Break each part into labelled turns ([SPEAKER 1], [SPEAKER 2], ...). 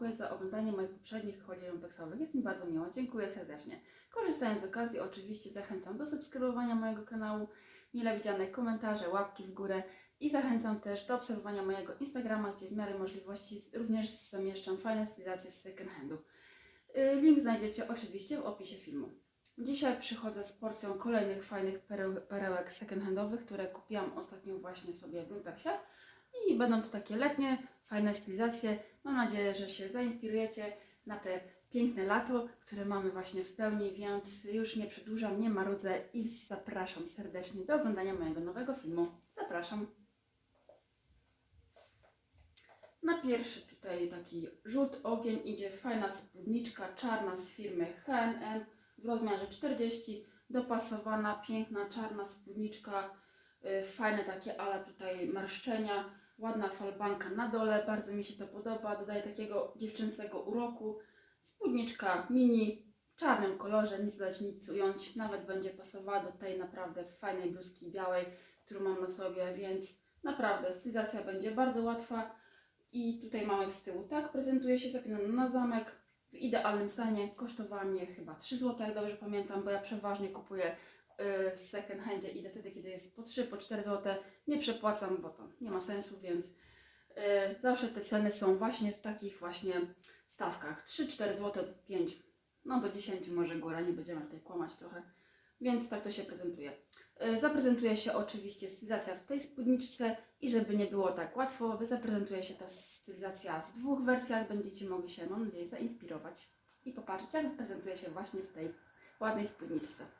[SPEAKER 1] dziękuję za oglądanie moich poprzednich holi lumpeksowych. Jest mi bardzo miło, dziękuję serdecznie. Korzystając z okazji, oczywiście zachęcam do subskrybowania mojego kanału, mile widziane komentarze, łapki w górę i zachęcam też do obserwowania mojego Instagrama, gdzie w miarę możliwości również zamieszczam fajne stylizacje z second handu. Y, Link znajdziecie oczywiście w opisie filmu. Dzisiaj przychodzę z porcją kolejnych fajnych pereł- perełek second-handowych, które kupiłam ostatnio właśnie sobie w Lumpeksie. I będą to takie letnie, fajne stylizacje. Mam nadzieję, że się zainspirujecie na te piękne lato, które mamy właśnie w pełni, więc już nie przedłużam, nie marudzę i zapraszam serdecznie do oglądania mojego nowego filmu. Zapraszam. Na pierwszy tutaj taki rzut ogień idzie fajna spódniczka czarna z firmy H&M w rozmiarze 40, dopasowana, piękna czarna spódniczka, fajne takie ale tutaj marszczenia, ładna falbanka na dole, bardzo mi się to podoba, dodaje takiego dziewczęcego uroku, spódniczka mini, w czarnym kolorze, nic dodać, nic ująć, nawet będzie pasowała do tej naprawdę fajnej bluzki białej, którą mam na sobie, więc naprawdę stylizacja będzie bardzo łatwa i tutaj mamy z tyłu tak, prezentuje się zapinana na zamek, w idealnym stanie. Kosztowała mnie chyba 3 zł, jak dobrze pamiętam, bo ja przeważnie kupuję y, w second handzie idę wtedy, kiedy jest po 3, po 4 zł. Nie przepłacam, bo to nie ma sensu, więc y, zawsze te ceny są właśnie w takich właśnie stawkach. 3, 4 zł, 5, no do 10 może góra, nie będziemy tutaj kłamać trochę. Więc tak to się prezentuje. Y, Zaprezentuje się oczywiście stylizacja w tej spódniczce i żeby nie było tak łatwo, zaprezentuje się ta stylizacja w dwóch wersjach. Będziecie mogli się, mam nadzieję, zainspirować i popatrzeć, jak prezentuje się właśnie w tej ładnej spódniczce.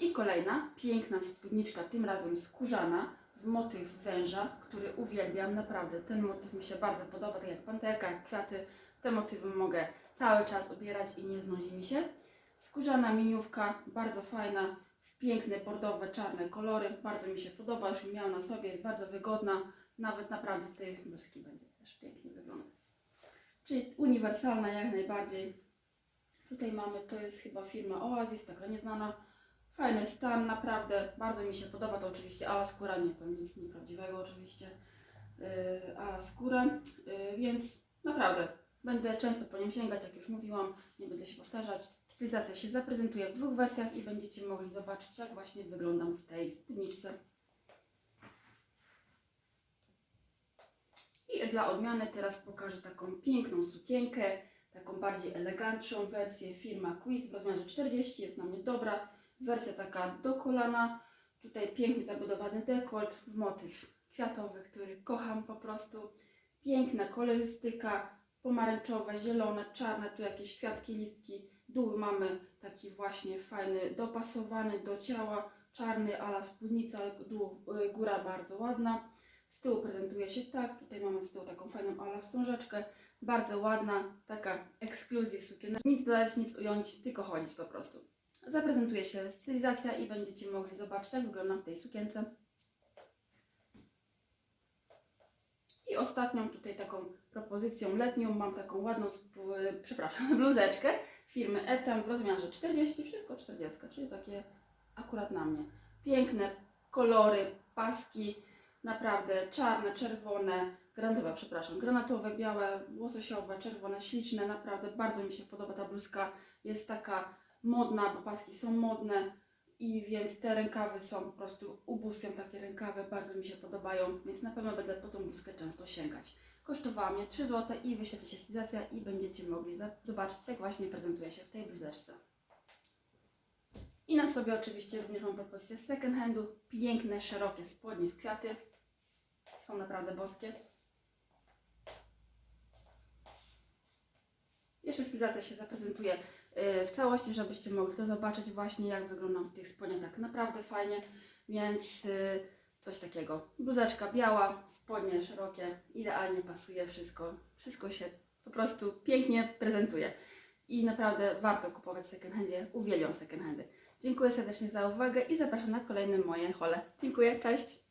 [SPEAKER 1] I kolejna piękna spódniczka, tym razem skórzana, w motyw węża, który uwielbiam. Naprawdę ten motyw mi się bardzo podoba, tak jak panterka, jak kwiaty. Te motywy mogę cały czas ubierać i nie znudzi mi się. Skórzana miniówka, bardzo fajna, w piękne, bordowe, czarne kolory. Bardzo mi się podoba, już miałam na sobie, jest bardzo wygodna. Nawet naprawdę tej bluzki będzie też pięknie wyglądać. Czyli uniwersalna jak najbardziej. Tutaj mamy, to jest chyba firma Oasis, taka nieznana. Fajny stan, naprawdę, bardzo mi się podoba. To oczywiście ala skóra, nie, to nic nieprawdziwego oczywiście. Yy, ala skóra, yy, więc naprawdę będę często po nim sięgać, jak już mówiłam, nie będę się powtarzać. Stylizacja się zaprezentuje w dwóch wersjach i będziecie mogli zobaczyć, jak właśnie wyglądam w tej spódniczce. I dla odmiany teraz pokażę taką piękną sukienkę, taką bardziej elegancką wersję firma Quiz w rozmiarze 40, jest na mnie dobra. Wersja taka do kolana, tutaj pięknie zabudowany dekolt w motyw kwiatowy, który kocham po prostu. Piękna kolorystyka, pomarańczowe, zielone, czarne, tu jakieś kwiatki, listki. Dół mamy taki właśnie fajny, dopasowany do ciała, czarny ala spódnica, dół, y, góra bardzo ładna. Z tyłu prezentuje się tak, tutaj mamy z tyłu taką fajną ala wstążeczkę, bardzo ładna, taka ekskluzyw sukienka. Nic dodać, nic ująć, tylko chodzić po prostu. Zaprezentuje się stylizacja i będziecie mogli zobaczyć, jak wygląda w tej sukience. I ostatnią tutaj taką propozycją letnią mam taką ładną, przepraszam, bluzeczkę firmy Etam w rozmiarze 40, wszystko 40, czyli takie akurat na mnie. Piękne kolory, paski, naprawdę czarne, czerwone, granatowe, przepraszam, granatowe, białe, łososiowe, czerwone, śliczne, naprawdę bardzo mi się podoba ta bluzka, jest taka modna, bo paski są modne i więc te rękawy są po prostu ubóstwiam takie rękawy, bardzo mi się podobają, więc na pewno będę po tą bluzkę często sięgać. Kosztowała mnie 3 zł i wyświetli się stylizacja i będziecie mogli zobaczyć jak właśnie prezentuje się w tej bluzeczce. I na sobie oczywiście również mam propozycję second handu, piękne, szerokie spodnie w kwiaty, są naprawdę boskie. Jeszcze stylizacja się zaprezentuje w całości, żebyście mogli to zobaczyć właśnie jak wyglądam w tych spodniach tak naprawdę fajnie, więc y, coś takiego. Bluzeczka biała, spodnie szerokie, idealnie pasuje wszystko, wszystko się po prostu pięknie prezentuje i naprawdę warto kupować second uwielbiam second handy. Dziękuję serdecznie za uwagę i zapraszam na kolejne moje hole. Dziękuję, cześć!